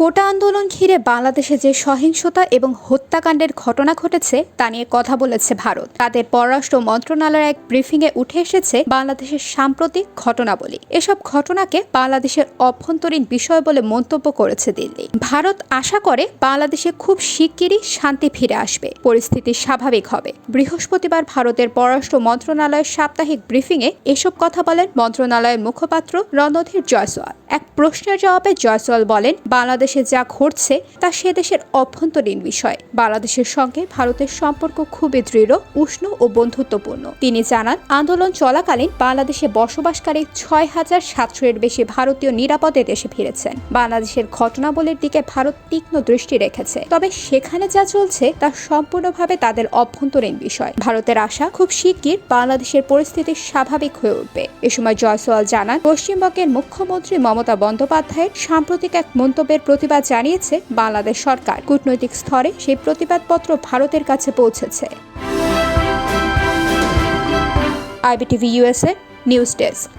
কোটা আন্দোলন ঘিরে বাংলাদেশে যে সহিংসতা এবং হত্যাকাণ্ডের ঘটনা ঘটেছে, তা নিয়ে কথা বলেছে ভারত। তাদের পররাষ্ট্র মন্ত্রণালয়ের এক ব্রিফিংয়ে উঠে এসেছে বাংলাদেশের সাম্প্রতিক ঘটনাবলী। এসব ঘটনাকে বাংলাদেশের অভ্যন্তরীণ বিষয় বলে মন্তব্য করেছে দিল্লি। ভারত আশা করে বাংলাদেশে খুব শিগগিরই শান্তি ফিরে আসবে। পরিস্থিতি স্বাভাবিক হবে। বৃহস্পতিবার ভারতের পররাষ্ট্র মন্ত্রণালয়ের সাপ্তাহিক ব্রিফিংয়ে এসব কথা বলেন মন্ত্রণালয়ের মুখপাত্র রণধীর জয়সওয়াল। এক প্রশ্নের জবাবে জয়সওয়াল বলেন, বাংলাদেশে যা ঘটছে তা সে দেশের অভ্যন্তরীণ বিষয়। বাংলাদেশের সঙ্গে ভারতের সম্পর্ক খুবই দৃঢ়, উষ্ণ ও বন্ধুত্বপূর্ণ। তিনি জানান, আন্দোলন চলাকালীন বাংলাদেশে বসবাসকারী ছয় হাজার সাতশো এর বেশি ভারতীয় নিরাপদে দেশে ফিরেছেন। বাংলাদেশের ঘটনাবলীর দিকে ভারত তীক্ষ্ণ দৃষ্টি রেখেছে। তবে সেখানে যা চলছে তা সম্পূর্ণভাবে তাদের অভ্যন্তরীণ বিষয়। ভারতের আশা খুব শিগগির বাংলাদেশের পরিস্থিতি স্বাভাবিক হয়ে উঠবে। এ সময় জয়সওয়াল জানান, পশ্চিমবঙ্গের মুখ্যমন্ত্রী মমতা বন্দ্যোপাধ্যায়ের সাম্প্রতিক এক মন্তব্যের প্রতিবাদ জানিয়েছে বাংলাদেশ সরকার। কূটনৈতিক স্তরে সেই প্রতিবাদপত্র ভারতের কাছে পৌঁছেছে। IBTV USA news desk.